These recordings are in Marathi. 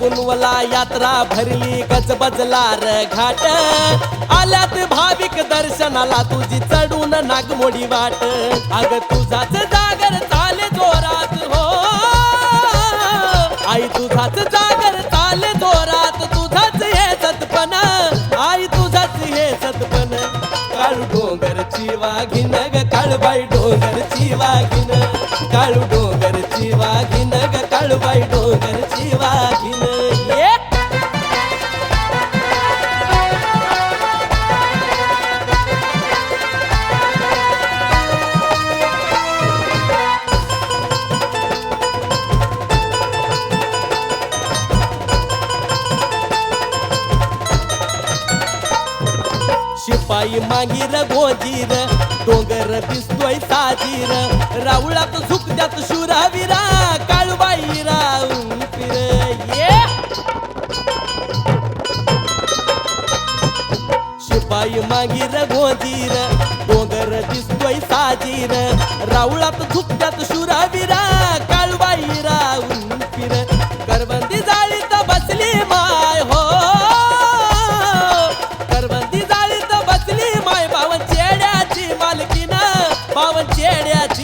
कुनवला यात्रा भरली गजबजला र घाट आल्यात भाविक दर्शनाला तुझी चढून नागमोडी वाट. अग तुझाच जागर चाले जोरात हो. आई तुझाच जागर चाले जोरात. तुझाच हे सतपण. आई तुझाच हे सतपण. काळू डोंगरची वाघिन ग काळूबाई डोंगरची वाघिन. काळू पायी मागीर गोजीर डोंगर दिसतोय साजीर. राऊळात झुकत्यात शुरावीरा काळूबाई राऊन फिर ये! शिपाई मागीर गोजीर डोंगर दिसतोय साजीर. राऊळात झुकत्यात शुरावीरा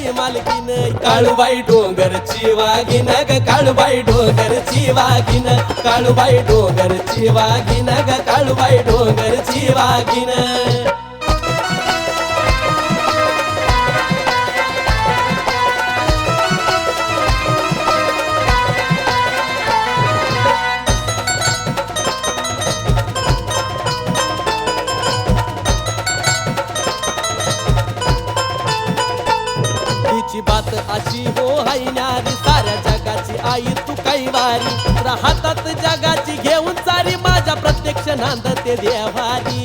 चेड्याची मालकीन काळूबाई डोंगरची वाघीन ग काळूबाई डोंगरची वाघीन काळूबाई डोंगरची वाघीन ग काळूबाई डोंगरची वाघीन. तिची हो हैनारी साऱ्या जगाची आई तू काही वारी राहतात जगाची घेऊन सारी माझ्या प्रत्यक्ष नांदते देवारी.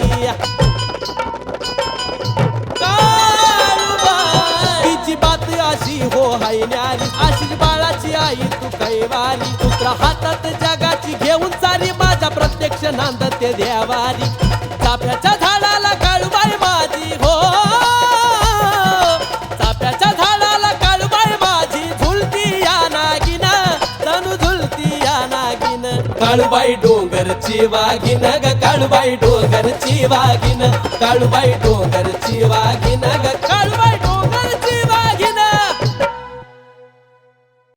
तिची बात अशी हो हैनारी अशी बाळाची आई तू काही वारी दुसऱ्या हातात जगाची घेऊन सारी माझ्या प्रत्यक्ष नांदते देवारी. चाफ्याच्या काळूबाई डोंगरची वाघिन ग काळूबाई डोंगरची वाघिन काळूबाई डोंगरची वाघिन ग